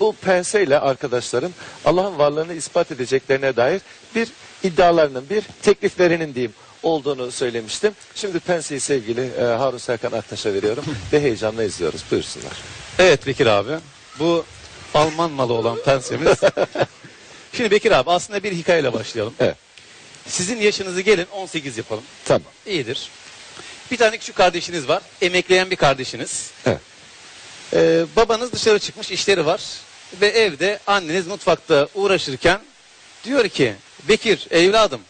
Bu penseyle arkadaşların Allah'ın varlığını ispat edeceklerine dair bir iddialarının, bir tekliflerinin diyeyim olduğunu söylemiştim. Şimdi penseyi sevgili e, Harun Serkan Aktaş'a veriyorum ve heyecanla izliyoruz. Buyursunlar. Evet Bekir abi. Bu Alman malı olan pensemiz. Şimdi Bekir abi aslında bir hikayeyle başlayalım. Evet. Sizin yaşınızı gelin 18 yapalım. Tamam. İyidir. Bir tane küçük kardeşiniz var. Emekleyen bir kardeşiniz. Evet. Ee, babanız dışarı çıkmış işleri var. Ve evde anneniz mutfakta uğraşırken diyor ki Bekir evladım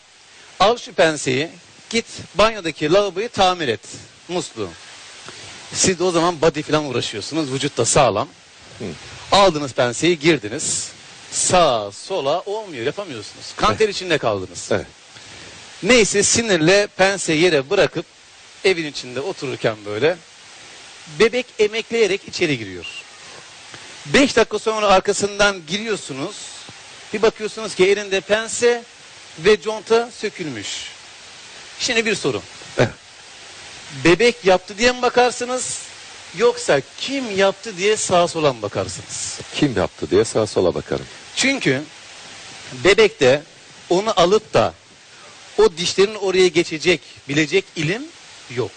al şu penseyi git banyodaki lavaboyu tamir et. Musluğu. Siz de o zaman body falan uğraşıyorsunuz. Vücut da sağlam. Aldınız penseyi girdiniz. Sağa sola olmuyor yapamıyorsunuz. Kanter içinde kaldınız. Evet. Neyse sinirle pense yere bırakıp evin içinde otururken böyle bebek emekleyerek içeri giriyor. Beş dakika sonra arkasından giriyorsunuz. Bir bakıyorsunuz ki elinde pense ve conta sökülmüş. Şimdi bir soru. Bebek yaptı diye mi bakarsınız? Yoksa kim yaptı diye sağa sola mı bakarsınız? Kim yaptı diye sağa sola bakarım. Çünkü bebekte onu alıp da o dişlerin oraya geçecek, bilecek ilim yok.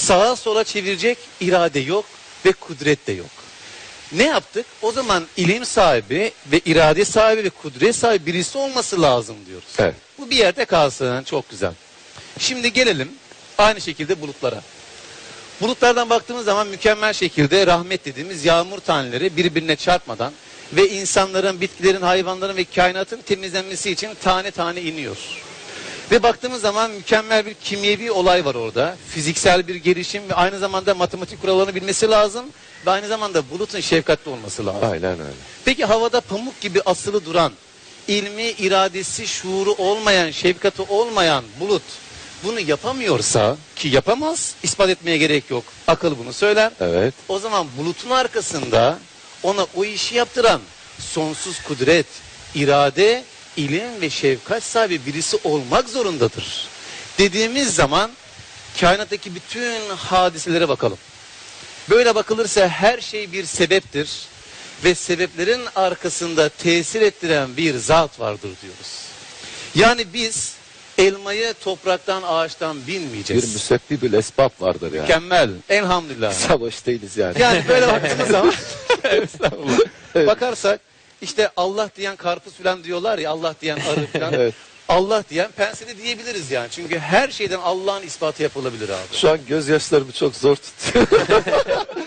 Sağa sola çevirecek irade yok ve kudret de yok. Ne yaptık? O zaman ilim sahibi ve irade sahibi ve kudret sahibi birisi olması lazım diyoruz. Evet. Bu bir yerde kalsın. Çok güzel. Şimdi gelelim aynı şekilde bulutlara. Bulutlardan baktığımız zaman mükemmel şekilde rahmet dediğimiz yağmur taneleri birbirine çarpmadan ve insanların, bitkilerin, hayvanların ve kainatın temizlenmesi için tane tane iniyor. Ve baktığımız zaman mükemmel bir kimyevi olay var orada. Fiziksel bir gelişim ve aynı zamanda matematik kurallarını bilmesi lazım. Ve aynı zamanda bulutun şefkatli olması lazım. Aynen öyle. Peki havada pamuk gibi asılı duran, ilmi, iradesi, şuuru olmayan, şefkati olmayan bulut bunu yapamıyorsa ki yapamaz, ispat etmeye gerek yok. Akıl bunu söyler. Evet. O zaman bulutun arkasında ona o işi yaptıran sonsuz kudret, irade, ilim ve şefkat sahibi birisi olmak zorundadır. Dediğimiz zaman kainattaki bütün hadiselere bakalım. Böyle bakılırsa her şey bir sebeptir ve sebeplerin arkasında tesir ettiren bir zat vardır diyoruz. Yani biz elmayı topraktan ağaçtan Bir bilmeyeceğiz. müsebbibül esbab vardır yani. Mükemmel. Elhamdülillah. Savaş değiliz yani. Yani böyle baktığımız zaman Estağfurullah. bakarsak işte Allah diyen karpuz falan diyorlar ya Allah diyen arı falan. Evet. Allah diyen penseli diyebiliriz yani. Çünkü her şeyden Allah'ın ispatı yapılabilir abi. Şu an gözyaşlarımı çok zor tutuyor.